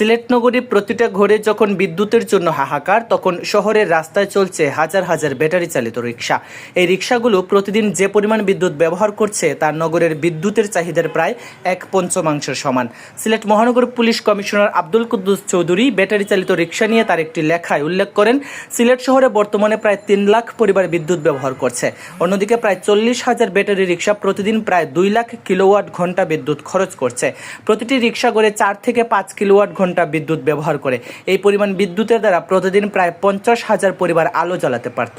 সিলেট নগরীর প্রতিটা ঘরে যখন বিদ্যুতের জন্য হাহাকার, তখন শহরের রাস্তায় চলছে হাজার হাজার ব্যাটারি চালিত রিক্সা এই রিক্সাগুলো প্রতিদিন যে পরিমাণ বিদ্যুৎ ব্যবহার করছে, তার নগরের বিদ্যুতের চাহিদার প্রায় এক পঞ্চমাংশের সমান। সিলেট মহানগর police commissioner Abdul Quddus Chowdhury battery চালিত রিক্সা নিয়ে তার একটি লেখায় উল্লেখ করেন, সিলেট শহরে বর্তমানে প্রায় তিন লাখ পরিবার বিদ্যুৎ ব্যবহার করছে। অন্যদিকে প্রায় চল্লিশ হাজার ব্যাটারি রিক্সা প্রতিদিন প্রায় দুই লাখ কিলোওয়াট ঘণ্টা বিদ্যুৎ খরচ করছে। প্রতিটি রিক্সা গড়ে চার থেকে পাঁচ কিলোওয়াট ঘণ্টা বিদ্যুৎ ব্যবহার করে। এই পরিমাণ বিদ্যুতের দ্বারা প্রতিদিন প্রায় পঞ্চাশ হাজার পরিবার আলো জ্বালাতে পারত।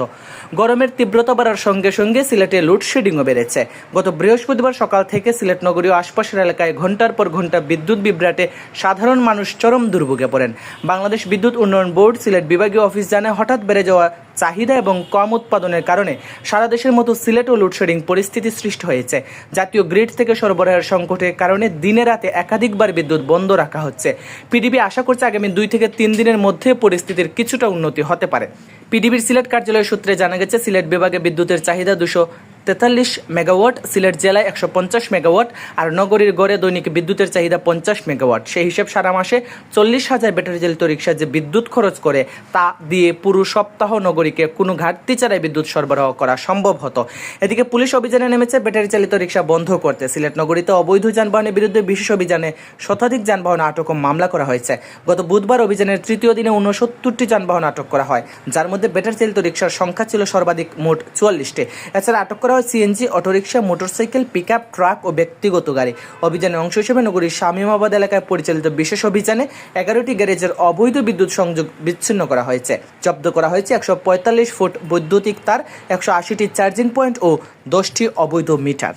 গরমের তীব্রতা বাড়ার সঙ্গে সঙ্গে সিলেটে লোডশেডিংও বেড়েছে। গত বৃহস্পতিবার সকাল থেকে সিলেট নগরীয় আশপাশের এলাকায় ঘণ্টার পর ঘণ্টা বিদ্যুৎ বিভ্রাটে সাধারণ মানুষ চরম দুর্ভোগে পড়েন। বাংলাদেশ বিদ্যুৎ উন্নয়ন বোর্ড সিলেট বিভাগীয় অফিস জানায়, হঠাৎ বেড়ে যাওয়া চাহিদা এবং কম উৎপাদনের কারণে সারা দেশের মতো সিলেটও লোডশেডিং পরিস্থিতি সৃষ্টি হয়েছে। জাতীয় গ্রিড থেকে সরবরাহের সংকটের কারণে দিনে রাতে একাধিকবার বিদ্যুৎ বন্ধ রাখা হচ্ছে। পিডিবি আশা করছে আগামী দুই থেকে তিন দিনের মধ্যে পরিস্থিতির কিছুটা উন্নতি হতে পারে। পিডিবির সিলেট কার্যালয় সূত্রে জানা গেছে, সিলেট বিভাগে বিদ্যুতের চাহিদা দুশো তেতাল্লিশ মেগাওয়াট, সিলেট জেলায় একশো পঞ্চাশ মেগাওয়াট আর নগরীর গড়ে দৈনিক বিদ্যুতের চাহিদা পঞ্চাশ মেগাওয়াট। সেই হিসেব সারা মাসে চল্লিশ হাজার ব্যাটারি চালিত রিক্সা যে বিদ্যুৎ খরচ করে, তা দিয়ে পুরো সপ্তাহ নগরীকে কোনো ঘাটতি ছাড়াই বিদ্যুৎ সরবরাহ করা সম্ভব হতো। এদিকে পুলিশ অভিযানে নেমেছে ব্যাটারি চালিত রিক্সা বন্ধ করতে। সিলেট নগরীতে অবৈধ যানবাহনের বিরুদ্ধে বিশেষ অভিযানে শতাধিক যানবাহন আটক ও মামলা করা হয়েছে। গত বুধবার অভিযানের তৃতীয় দিনে উনসত্তরটি যানবাহন আটক করা হয়, যার মধ্যে ব্যাটারি চালিত রিক্সার সংখ্যা ছিল সর্বাধিক মোট চুয়াল্লিশটি। এছাড়া আটক করা হয় CNG, autorickshaw, motorcycle pick truck ও ব্যক্তিগত গাড়ি। অভিযানের অংশ হিসেবে নগরীর শামীমাবাদ এলাকায় পরিচালিত বিশেষ অভিযানে এগারোটি গ্যারেজের অবৈধ বিদ্যুৎ সংযোগ বিচ্ছিন্ন করা হয়েছে। জব্দ করা হয়েছে একশো পঁয়তাল্লিশ ফুট বৈদ্যুতিক তার, একশো আশিটি চার্জিং পয়েন্ট ও দশটি অবৈধ মিটার।